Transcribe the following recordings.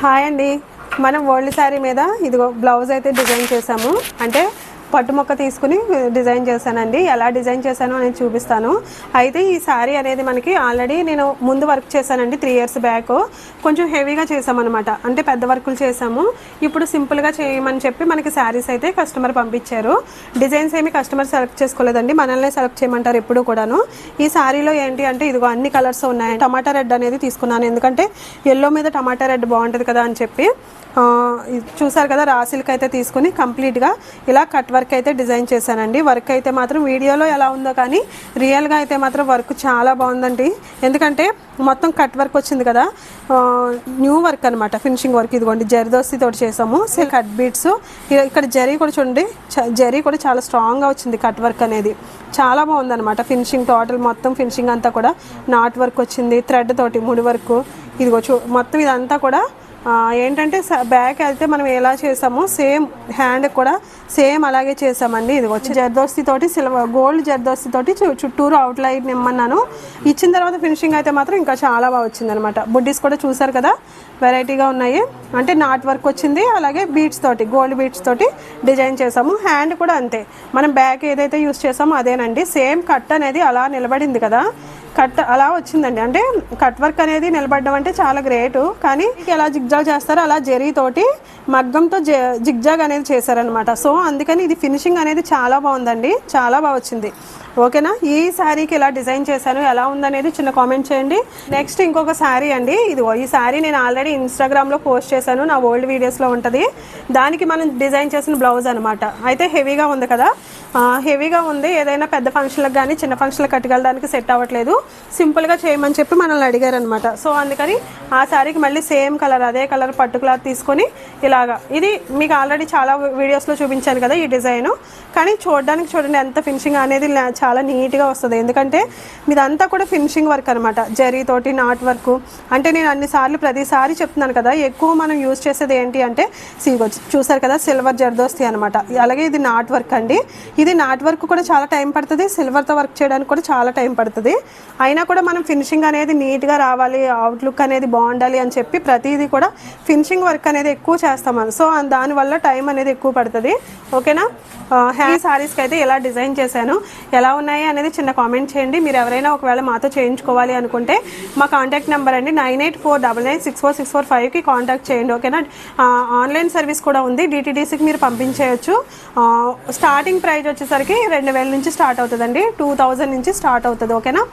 Hi అండి. మనం old sari మీద ఇదిగో బ్లౌజ్ అయితే డిజైన్ చేసాము అంటే పట్టు మొక్క తీసుకుని డిజైన్ చేశానండి. ఎలా డిజైన్ చేశానో అనేది చూపిస్తాను. అయితే ఈ శారీ అనేది మనకి ఆల్రెడీ నేను ముందు వర్క్ చేశానండి త్రీ ఇయర్స్ బ్యాక్ కొంచెం హెవీగా చేసామన్నమాట అంటే పెద్ద వర్కులు చేసాము ఇప్పుడు సింపుల్గా చేయమని చెప్పి మనకి శారీస్ అయితే కస్టమర్ పంపించారు. డిజైన్స్ ఏమి కస్టమర్ సెలెక్ట్ చేసుకోలేదండి. మనల్ని సెలెక్ట్ చేయమంటారు ఎప్పుడు కూడాను. ఈ శారీలో ఏంటి అంటే ఇదిగో అన్ని కలర్స్ ఉన్నాయి. టమాటా రెడ్ అనేది తీసుకున్నాను. ఎందుకంటే ఎల్లో మీద టమాటా రెడ్ బాగుంటుంది కదా అని చెప్పి చూసారు కదా రాసిల్క్ అయితే తీసుకుని కంప్లీట్గా ఇలా కట్ వర్క్ అయితే డిజైన్ చేశానండి. వర్క్ అయితే మాత్రం వీడియోలో ఎలా ఉందో కానీ రియల్గా అయితే మాత్రం వర్క్ చాలా బాగుందండి. ఎందుకంటే మొత్తం కట్ వర్క్ వచ్చింది కదా. న్యూ వర్క్ అనమాట ఫినిషింగ్ వర్క్ ఇదిగోండి. జరీదోస్తి తోటి చేసాము. సే కట్ బీట్స్ ఇక్కడ జరీ కూడా చూడండి. జరీ కూడా చాలా స్ట్రాంగ్గా వచ్చింది కట్ వర్క్ అనేది. చాలా బాగుందన్నమాట ఫినిషింగ్ టోటల్ మొత్తం ఫినిషింగ్ అంతా కూడా. నాట్ వర్క్ వచ్చింది థ్రెడ్ తోటి ముడి వర్క్ ఇదిగో చూ మొత్తం ఇదంతా కూడా ఏంటంటే స- బ్యాక్ అయితే మనం ఎలా చేసామో సేమ్ హ్యాండ్ కూడా సేమ్ అలాగే చేసామండి. ఇది వచ్చి జర్దోస్తి తోటి సిల్వర్ గోల్డ్ జర్దోస్తి తోటి చుట్టూరు అవుట్ లైన్ ఇమ్మన్నాను. ఇచ్చిన తర్వాత ఫినిషింగ్ అయితే మాత్రం ఇంకా చాలా బాగా వచ్చింది అనమాట బుడ్డీస్ కూడా చూసారు కదా వెరైటీగా ఉన్నాయి. అంటే నాట్ వర్క్ వచ్చింది అలాగే బీట్స్ తోటి గోల్డ్ బీట్స్ తోటి డిజైన్ చేసాము. హ్యాండ్ కూడా అంతే. మనం బ్యాక్ ఏదైతే యూస్ చేసామో అదేనండి. సేమ్ కట్ అనేది అలా నిలబడింది కదా. కట్ అలా వచ్చిందండి. అంటే కట్ వర్క్ అనేది నిలబడడం అంటే చాలా గ్రేటు. కానీ ఎలా జిగ్జాగ్ చేస్తారో అలా జరీ తోటి మగ్గంతో జిగ్జాగ్ అనేది చేశారనమాట సో అందుకని ఇది ఫినిషింగ్ అనేది చాలా బాగుందండి. చాలా బాగా వచ్చింది. ఓకేనా? ఈ శారీకి ఎలా డిజైన్ చేశాను ఎలా ఉందనేది చిన్న కామెంట్ చేయండి. నెక్స్ట్ ఇంకొక శారీ అండి. ఇది ఈ శారీ నేను ఆల్రెడీ ఇన్స్టాగ్రామ్లో పోస్ట్ చేశాను. నా ఓల్డ్ వీడియోస్లో ఉంటుంది. దానికి మనం డిజైన్ చేసిన బ్లౌజ్ అనమాట అయితే హెవీగా ఉంది కదా. హెవీగా ఉంది. ఏదైనా పెద్ద ఫంక్షన్లకు కానీ చిన్న ఫంక్షన్లకు కట్టుకెళ్ళడానికి సెట్ అవ్వట్లేదు. సింపుల్గా చేయమని చెప్పి మనల్ని అడిగారు అనమాట సో అందుకని ఆ శారీకి మళ్ళీ సేమ్ కలర్ అదే కలర్ పట్టు క్లాత్ తీసుకొని ఇలాగా. ఇది మీకు ఆల్రెడీ చాలా వీడియోస్లో చూపించాను కదా ఈ డిజైన్. కానీ చూడడానికి చూడండి ఎంత ఫినిషింగ్ అనేది చాలా నీట్గా వస్తుంది. ఎందుకంటే మీదంతా కూడా ఫినిషింగ్ వర్క్ అనమాట జరీ తోటి నాట్ వర్క్. అంటే నేను అన్నిసార్లు ప్రతిసారి చెప్తున్నాను కదా ఎక్కువ మనం యూజ్ చేసేది ఏంటి అంటే చూసారు కదా సిల్వర్ జర్దోస్తి అనమాట అలాగే ఇది నాట్ వర్క్ అండి. ఇది నాట్ వర్క్ కూడా చాలా టైం పడుతుంది సిల్వర్తో వర్క్ చేయడానికి కూడా చాలా టైం పడుతుంది. అయినా కూడా మనం ఫినిషింగ్ అనేది నీట్గా రావాలి అవుట్లుక్ అనేది బాగుండాలి అని చెప్పి ప్రతిదీ కూడా ఫినిషింగ్ వర్క్ అనేది ఎక్కువ చేస్తాం సో దానివల్ల టైం అనేది ఎక్కువ పడుతుంది. ఓకేనా హ్యాండ్ శారీస్కి అయితే ఎలా డిజైన్ చేశాను ఎలా ఉన్నాయి అనేది చిన్న కామెంట్ చేయండి. మీరు ఎవరైనా ఒకవేళ మాతో చేయించుకోవాలి అనుకుంటే మా కాంటాక్ట్ నెంబర్ అండి. Nine eight four double nine six four six four ఫైవ్కి కాంటాక్ట్ చేయండి. ఓకేనా ఆన్లైన్ సర్వీస్ కూడా ఉంది. డిటీడీసీకి మీరు పంపించేయచ్చు. స్టార్టింగ్ ప్రైస్ వచ్చేసరికి రెండు వేల నుంచి స్టార్ట్ అవుతుందండి. టూ థౌజండ్ నుంచి స్టార్ట్ అవుతుంది. ఓకేనా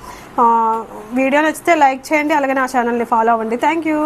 వీడియో నచ్చితే లైక్ చేయండి అలాగే నా ఛానల్ని ఫాలో అవ్వండి. Thank you.